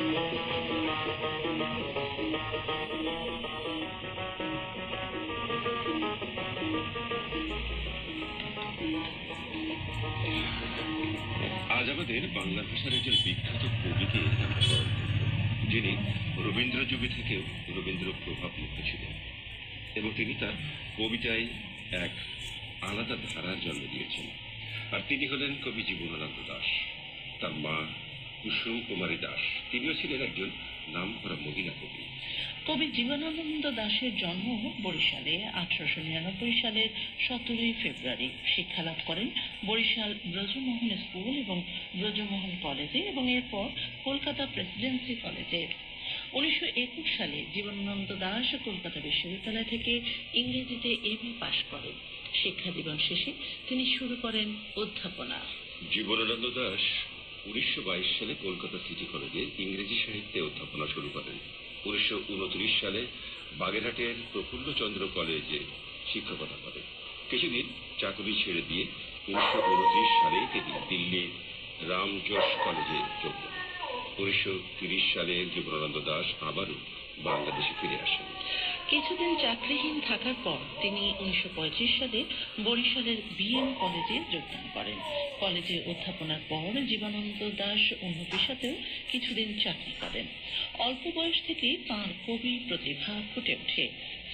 আজ আমাদের বাংলা ভাষার একজন বিখ্যাত কবিকে যিনি রবীন্দ্র যুগে থেকেও রবীন্দ্র প্রভাব মুক্ত ছিলেন এবং তিনি তার কবিতায় এক আলাদা ধারার জন্ম দিয়েছেন। আর তিনি হলেন কবি জীবনানন্দ দাস। তার মা কুসুম কুমারী দাস। তিনিও ছিলেন একজন নামকরা মহিলা কবি। কবি জীবনানন্দ দাশের জন্ম বরিশালে আঠারোশো নিরানব্বই সালের সতেরোই ফেব্রুয়ারি। শিক্ষালাভ করেন বরিশাল ব্রজমোহন স্কুল এবং ব্রজমোহন কলেজে এবং এরপর কলকাতা প্রেসিডেন্সি কলেজে। উনিশশো একুশ সালে জীবনানন্দ দাস কলকাতা বিশ্ববিদ্যালয় থেকে ইংরেজিতে এম এ পাশ করেন। শিক্ষা জীবন শেষে তিনি শুরু করেন অধ্যাপনা। জীবনানন্দ দাস উনিশশো বাইশ সালে কলকাতা সিটি কলেজে ইংরেজি সাহিত্যে অধ্যাপনা শুরু করেন। উনিশশো উনত্রিশ সালে বাগেরহাটের প্রফুল্লচন্দ্র কলেজে শিক্ষকতা করেন। কিছুদিন চাকরি ছেড়ে দিয়ে উনিশশো উনত্রিশ সালে তিনি দিল্লি রামজোশ কলেজে যোগ দেন। উনিশশো সালে জীবনানন্দ দাস আবারও বাংলাদেশে ফিরে আসেন। কিছুদিন চাকরিহীন থাকার পর তিনি উনিশশো পঁয়ত্রিশ সালে বরিশালের বিএম কলেজে যোগদান করেন। কলেজে অধ্যাপনার পর জীবানন্দ দাস অন্য সাথেও কিছুদিন চাকরি করেন। অল্প বয়স থেকেই তাঁর কবি প্রতিভা ফুটে ওঠে।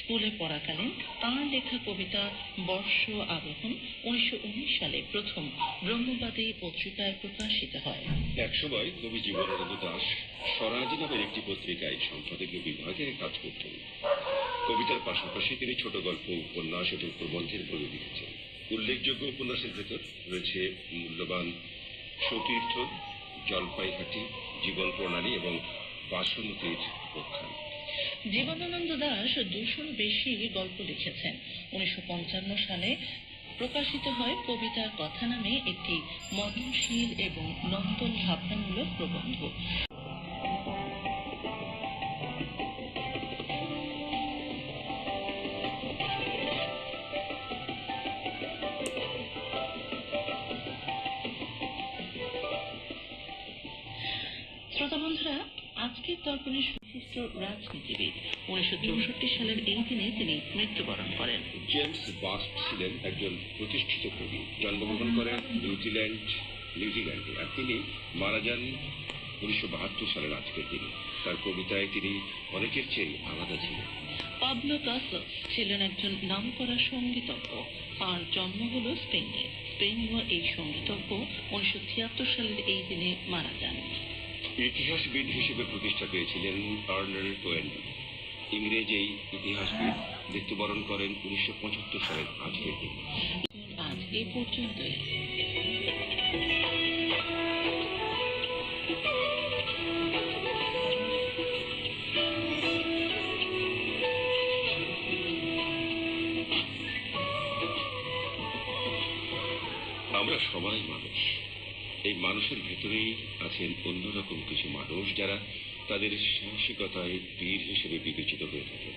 স্কুলে পড়াকালীন তাঁর লেখা কবিতা বর্ষ আবহন উনিশশো সালে প্রথম ব্রহ্মবাদী পত্রিকায় প্রকাশিত হয়। একসময় কবি জীবনানন্দ দাস স্বরাজ নামের একটি পত্রিকায় সম্পাদকীয় বিভাগে কাজ করতেন। কবিতার পাশাপাশি তিনি ছোট গল্প, উপন্যাস এবং প্রবন্ধের বই লিখেছেন। উল্লেখযোগ্য উপন্যাসের ভেতর রয়েছে মূল্যবান সতীর্থ, জলপাইঘাটি, জীবন প্রণালী এবং বাসমতির উপাখ্যান জীবনানন্দ দাস দুশোর বেশি গল্প লিখেছেন। উনিশশো পঞ্চান্ন সালে প্রকাশিত হয় কবিতার কথা নামে একটি মননশীল এবং নন্দন ভাবনামূলক প্রবন্ধ। শ্রোতা বন্ধুরা আজকের দর্পণের বিশিষ্ট রাজনীতিবিদ। উনিশশো চৌষট্টি সালের এই দিনে তিনি মৃত্যুবরণ করেন। জেমস বাস্ট ছিলেন একজন প্রতিষ্ঠিত কবি। জন্মগ্রহণ করেন নিউজিল্যান্ড নিউজিল্যান্ডে আর তিনি মারা যান উনিশশো বাহাত্তর সালের আজকের দিনে। তার কবিতায় তিনি অনেকের চেয়ে আলাদা ছিলেন। পাবলো কাসস ছিলেন একজন নামকরা সঙ্গীতজ্ঞ। তার জন্ম হল স্পেনে। স্পেনীয় এই সঙ্গীতজ্ঞ উনিশশো ছিয়াত্তর সালের এই দিনে মারা যান। ইতিহাসবিদ হিসেবে প্রতিষ্ঠা পেয়েছিলেন আর্নাল্ড কোয়েন। ইংরেজ এই ইতিহাসবিদ মৃত্যুবরণ করেন উনিশশো পঁচাত্তর সালের আজকের দিনে। আজ এ পর্যন্তই। আমরা সবাই মানুষ। এই মানুষের ভেতরেই আছেন অন্যরকম কিছু মানুষ যারা তাদের সাহসিকতায় বীর হিসেবে বিবেচিত হয়ে থাকে।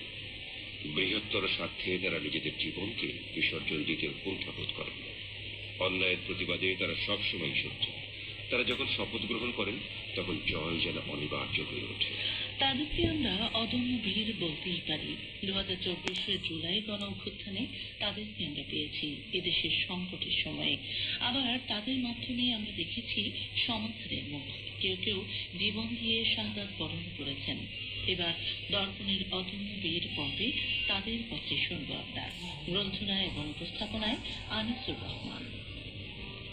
বৃহত্তর স্বার্থে তারা নিজেদের জীবনকে বিসর্জন দিতে কুণ্ঠাবোধ করেন। অন্যায়ের প্রতিবাদে তারা সবসময় সহ্য। তারা যখন শপথ গ্রহণ করেন, তখন জয় যেন অনিবার্য হয়ে ওঠে। তাদেরকে আমরা অদম্য বীর বলতেই পারি। দু হাজার চব্বিশের জুলাই গণ অভ্যুত্থানে তাদেরকে আমরা পেয়েছি এদেশের সংকটের সময়ে। আবার তাদের মাধ্যমে আমরা দেখেছি সমাধানের মুখ। কেউ কেউ জীবন দিয়ে শাহাদাত বরণ করেছেন। এবার দর্পণের অদম্য বীর পর্বে তাদের পথে শুনব আমরা। গ্রন্থনা এবং উপস্থাপনায় আনিসুর রহমান।